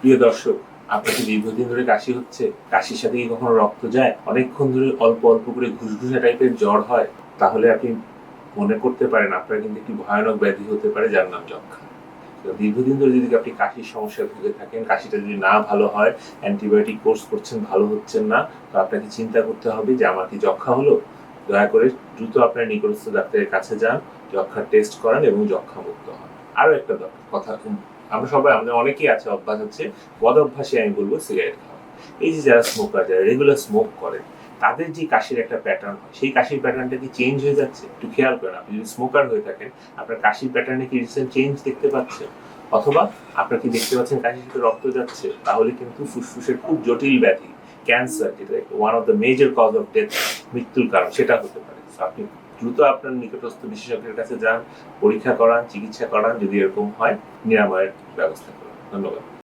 প্রিয় দর্শক আপনার কি দীর্ঘদিন ধরে কাশি হচ্ছে। কাশির সাথে কি কখনো রক্ত যায়? অনেকক্ষণ ধরে অল্প অল্প করে ঘুষঘুষা টাইপের জ্বর হয়। তাহলে আপনি মনে করতে পারেন আপনার কিন্তু একটি ভয়ানক ব্যাধি হতে পারে, যার নাম যক্ষা দীর্ঘদিন ধরে যদি আপনি কাশির সমস্যায় ভুগে থাকেন, কাশিটা যদি না ভালো হয়, অ্যান্টিবায়োটিক কোর্স করছেন, ভালো হচ্ছেন না, তো আপনাকে চিন্তা করতে হবে যে, আমার কি যক্ষা হলো? দয়া করে দ্রুত আপনার নিকটস্থ ডাক্তারের কাছে যান যক্ষার টেস্ট করান এবং যক্ষা মুক্ত হন। আরও একটা কথা আমরা সবাই, আমাদের অনেকেই আছে, অভ্যাস হচ্ছে বদ অভ্যাসে আমি বলব সিগারেট খাওয়া। এই যে যারা স্মোকার যারা রেগুলার স্মোক করে, তাদের যে কাশির একটা প্যাটার্ন হয়, সেই কাশির প্যাটার্নটা কি চেঞ্জ হয়ে যাচ্ছে? একটু খেয়াল করেন, আপনি যদি স্মোকার হয়ে থাকেন, আপনার কাশির প্যাটার্নে কি রিসেন্ট চেঞ্জ দেখতে পাচ্ছেন? অথবা আপনার কি দেখতে পাচ্ছেন কাশির সাথে রক্ত যাচ্ছে? তাহলে কিন্তু ফুসফুসের খুব জটিল ব্যাধি ক্যান্সার যেটা one of the major cause of death মৃত্যুর কারণ, সেটা হতে পারে। আপনি দ্রুত আপনার নিকটস্থ বিশেষজ্ঞের কাছে যান, পরীক্ষা করান, চিকিৎসা করান, যদি এরকম হয়, নিরাময়ের ব্যবস্থা করুন। ধন্যবাদ।